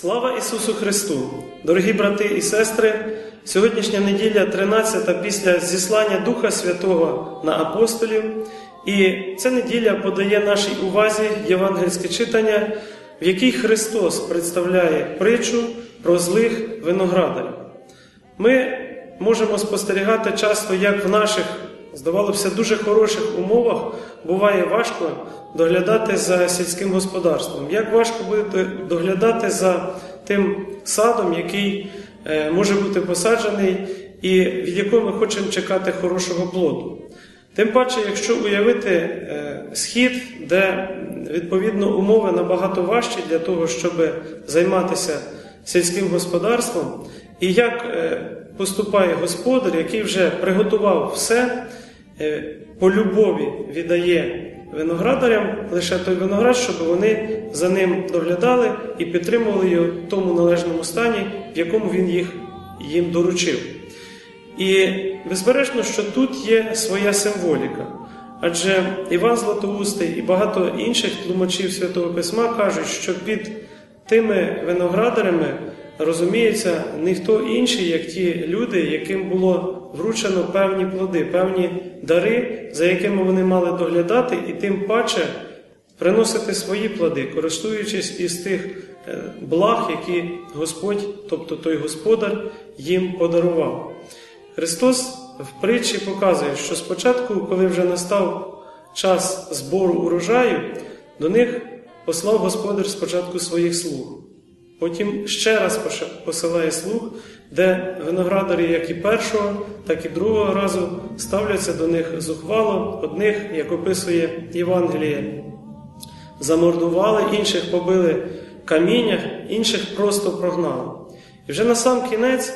Слава Ісусу Христу! Дорогі брати і сестри! Сьогоднішня неділя 13 після зіслання Духа Святого на апостолів, і ця неділя подає нашій увазі євангельське читання, в якій Христос представляє притчу про злих виноградарів. Ми можемо спостерігати часто, як в наших, здавалося, в дуже хороших умовах буває важко доглядати за сільським господарством. Як важко буде доглядати за тим садом, який е, може бути посаджений і від якого ми хочемо чекати хорошого плоду. Тим паче, якщо уявити е, схід, де відповідно умови набагато важчі для того, щоб займатися сільським господарством, і як е, поступає господар, який вже приготував все, по любові віддає виноградарям лише той виноград, щоб вони за ним доглядали і підтримували його в тому належному стані, в якому він їх їм доручив. І безперечно, що тут є своя символіка. Адже Іван Златоустий і багато інших тлумачів Святого Письма кажуть, що під тими виноградарями розуміється ніхто інший, як ті люди, яким було вручено певні плоди, певні дари, за якими вони мали доглядати, і тим паче приносити свої плоди, користуючись із тих е, благ, які Господь, тобто той Господар, їм подарував. Христос в притчі показує, що спочатку, коли вже настав час збору урожаю, до них послав Господар спочатку своїх слуг. Потім ще раз посилає слух, де виноградарі, як і першого, так і другого разу ставляться до них зухвало, одних, як описує Євангеліє, замордували, інших побили каміннях, інших просто прогнали. І вже на сам кінець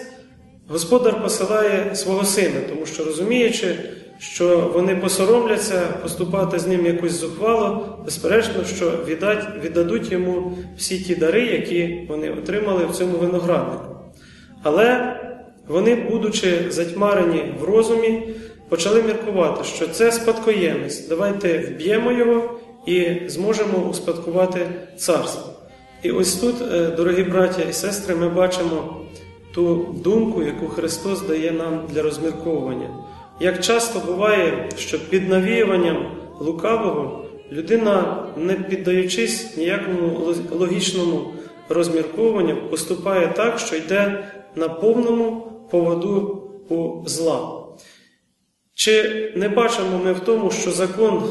господар посилає свого сина, тому що розуміючи, що вони посоромляться поступати з ним якось зухвало, безперечно, що віддадуть йому всі ті дари, які вони отримали в цьому винограднику. Але вони, будучи затьмарені в розумі, почали міркувати, що це спадкоємець, давайте вб'ємо його і зможемо успадкувати царство. І ось тут, е, дорогі браття і сестри, ми бачимо ту думку, яку Христос дає нам для розмірковування. Як часто буває, що під навіюванням лукавого людина, не піддаючись ніякому логічному розміркованню, поступає так, що йде на повному поводу у зла. Чи не бачимо ми в тому, що закон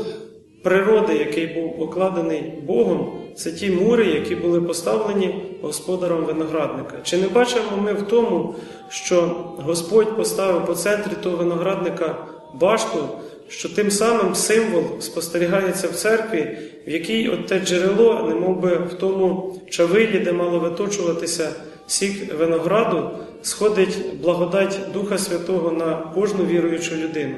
природи, який був покладений Богом, це ті мури, які були поставлені господаром виноградника. Чи не бачимо ми в тому, що Господь поставив по центрі того виноградника башту, що тим самим символ спостерігається в церкві, в якій от те джерело, не би в тому чавилі, де мало виточуватися сік винограду, сходить благодать Духа Святого на кожну віруючу людину.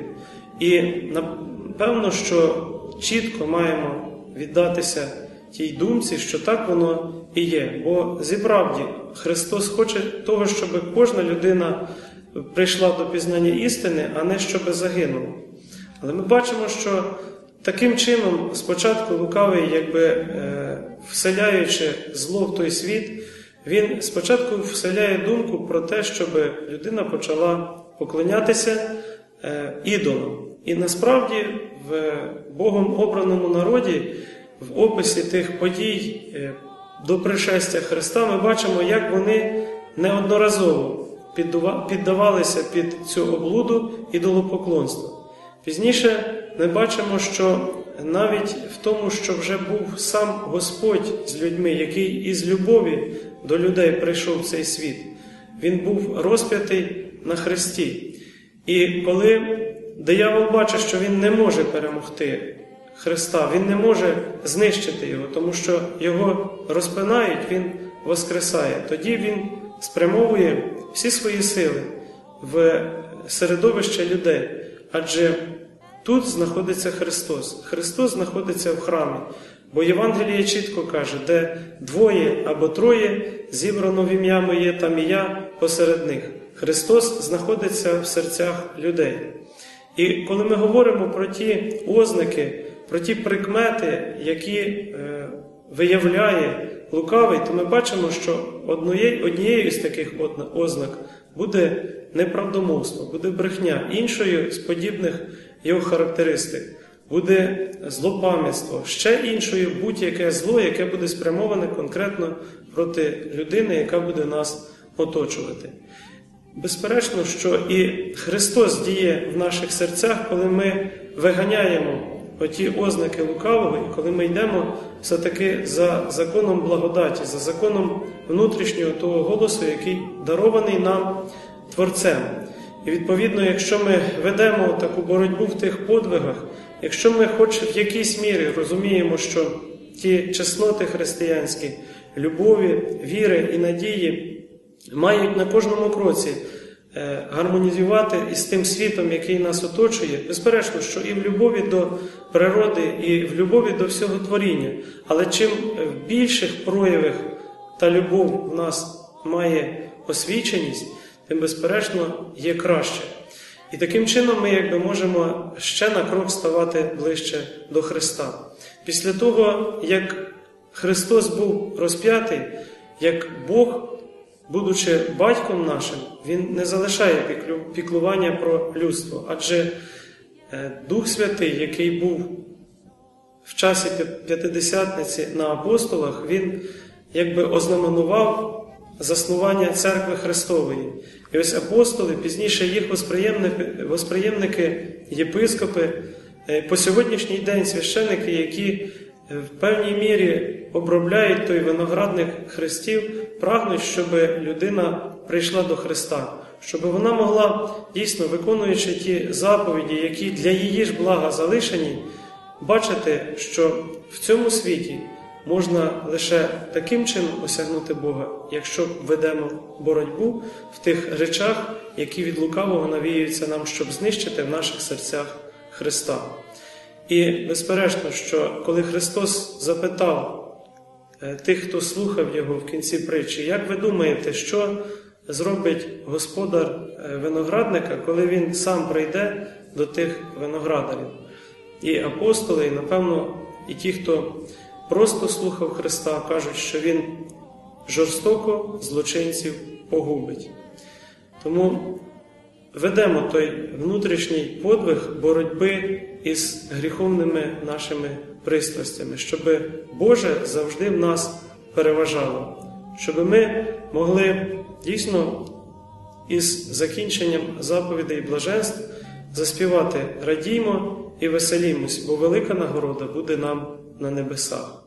І напевно, що чітко маємо віддатися тій думці, що так воно і є. Бо зіправді Христос хоче того, щоб кожна людина прийшла до пізнання істини, а не щоб загинула. Але ми бачимо, що таким чином, спочатку лукавий, якби е, вселяючи зло в той світ, він спочатку вселяє думку про те, щоб людина почала поклонятися е, ідолам. І насправді в Богом обраному народі, в описі тих подій е, до пришестя Христа, ми бачимо, як вони неодноразово піддавалися під цю облуду ідолопоклонства. Пізніше ми бачимо, що навіть в тому, що вже був сам Господь з людьми, який із любові до людей прийшов в цей світ, він був розп'ятий на Христі. І коли диявол бачить, що він не може перемогти Христа, він не може знищити Його, тому що Його розпинають, Він воскресає. Тоді Він спрямовує всі свої сили в середовище людей. Адже тут знаходиться Христос. Христос знаходиться в храмі. Бо Євангеліє чітко каже, де двоє або троє зібрано в ім'я моє, там і я посеред них. Христос знаходиться в серцях людей. І коли ми говоримо про ті ознаки, про ті прикмети, які е, виявляє лукавий, то ми бачимо, що однією, однією з таких ознак буде неправдомовство, буде брехня. Іншою з подібних його характеристик буде злопам'ятство, ще іншою будь-яке зло, яке буде спрямоване конкретно проти людини, яка буде нас оточувати. Безперечно, що і Христос діє в наших серцях, коли ми виганяємо оті ознаки лукавого, і коли ми йдемо все-таки за законом благодаті, за законом внутрішнього того голосу, який дарований нам Творцем. І відповідно, якщо ми ведемо таку боротьбу в тих подвигах, якщо ми хоч в якійсь мірі розуміємо, що ті чесноти християнські, любові, віри і надії мають на кожному кроці е, гармонізувати із тим світом, який нас оточує, безперечно, що і в любові до природи, і в любові до всього творіння. Але чим в більших проявах та любов в нас має освіченість, тим безперечно є краще. І таким чином ми якби можемо ще на крок ставати ближче до Христа. Після того, як Христос був розп'ятий, як Бог будучи батьком нашим, він не залишає піклування про людство, адже е, Дух Святий, який був в часі п'ятидесятниці на апостолах, він якби ознаменував заснування церкви Христової. І ось апостоли, пізніше їх восприємники, єпископи, е, по сьогоднішній день священники, які е, в певній мірі обробляють той виноградник Христів, прагнуть, щоб людина прийшла до Христа, щоб вона могла, дійсно виконуючи ті заповіді, які для її ж блага залишені, бачити, що в цьому світі можна лише таким чином осягнути Бога, якщо ведемо боротьбу в тих речах, які від лукавого навіюються нам, щоб знищити в наших серцях Христа. І безперечно, що коли Христос запитав е, тих, хто слухав Його в кінці притчі, як ви думаєте, що зробить господар е, виноградника, коли він сам прийде до тих виноградарів? І апостоли, і напевно, і ті, хто просто слухав Христа, кажуть, що Він жорстоко злочинців погубить. Тому ведемо той внутрішній подвиг боротьби із гріховними нашими пристрастями, щоб Боже завжди в нас переважало, щоб ми могли дійсно із закінченням заповідей блаженств заспівати радіймо і веселімось, бо велика нагорода буде нам на небесах.